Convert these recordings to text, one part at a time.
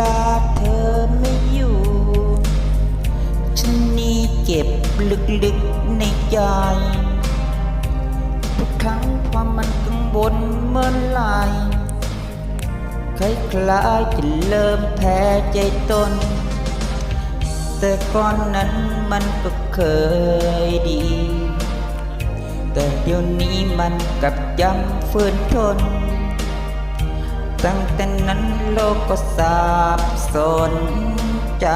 ลาเธอไม่อยู่ ฉันนี่เจ็บลึกๆในใจ ทุกครั้งความมันกังวลเมื่อไหร่คล้ายๆจะเริ่มแพ้ใจตน แต่ก่อนนั้นมันก็เคยดี แต่เดี๋ยวนี้มันกลับย้ำฝืนทน ตั้งแต่นั้นโลกก็สาบสน ใจ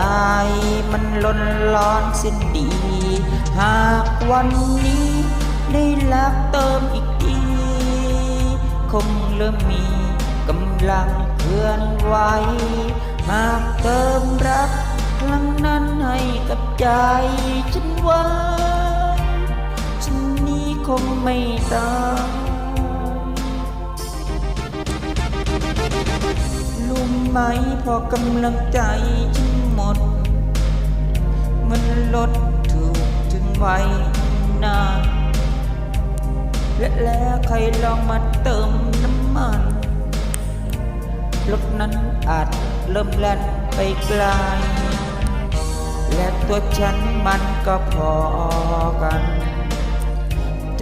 มันล้นร้อนสิ้นดี หากวันนี้ ได้รักเติมอีกทีคงเริ่มมีกำลังเคลื่อนไหวหากเติมรักครั้งนั้นให้กับใจฉันไว้ฉันนี้คงไม่ตาย ไหมพอกำลังใจฉันหมด มันลดถูกถึงไว้นานและแล้วใครลองมาเติมน้ำมันรถนั้นอาจเริ่มแล่นไปไกล และตัวฉันมันก็พอกัน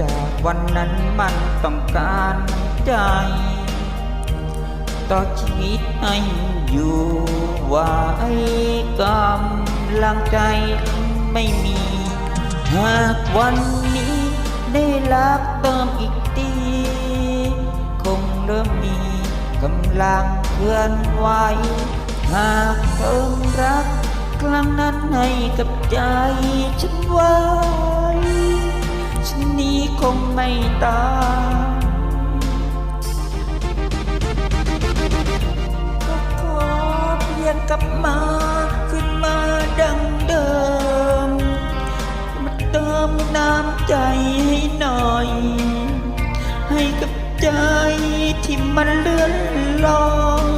จากวันนั้นมันต้องการใจ ต่อชีวิตให้อยู่ไว้กำลังใจไม่มี หากวันนี้ได้รักเติมอีกทีคงเริ่มมีกำลังเคลื่อนไหวหากเติมรักครั้งนั้นให้กับใจฉันไว้ฉันนี้คงไม่ตาย น้ำใจให้หน่อย ให้กับใจที่มันเลื่อนลอย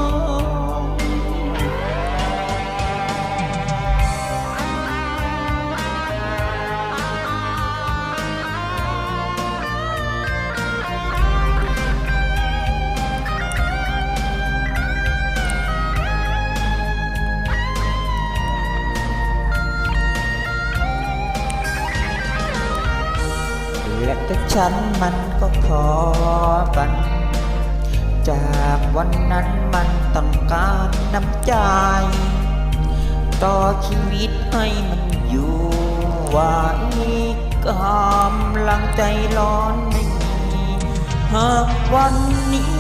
และก็ฉันมันก็ขอกัน จากวันนั้นมันต้องการน้ำใจ ต่อชีวิตให้มันอยู่ไว้กำลังใจร้อนไม่มีหากวันนี้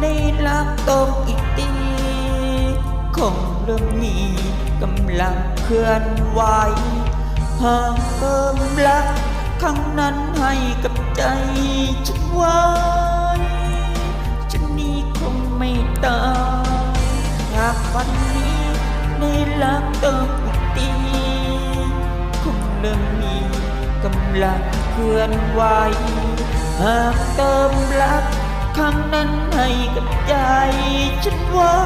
ได้รักตกอีกทีคงเริ่มมีกำลังเคลื่อนไหวหากเติมรัก ครั้งนั้นให้กับใจฉันไว้ฉันนี้คงไม่ตายหากวันนี้ได้รักเติมอีกทีคงเริ่มมีกำลังเคลื่อนไหวหากเติมรักครั้งนั้นให้กับใจฉันไว้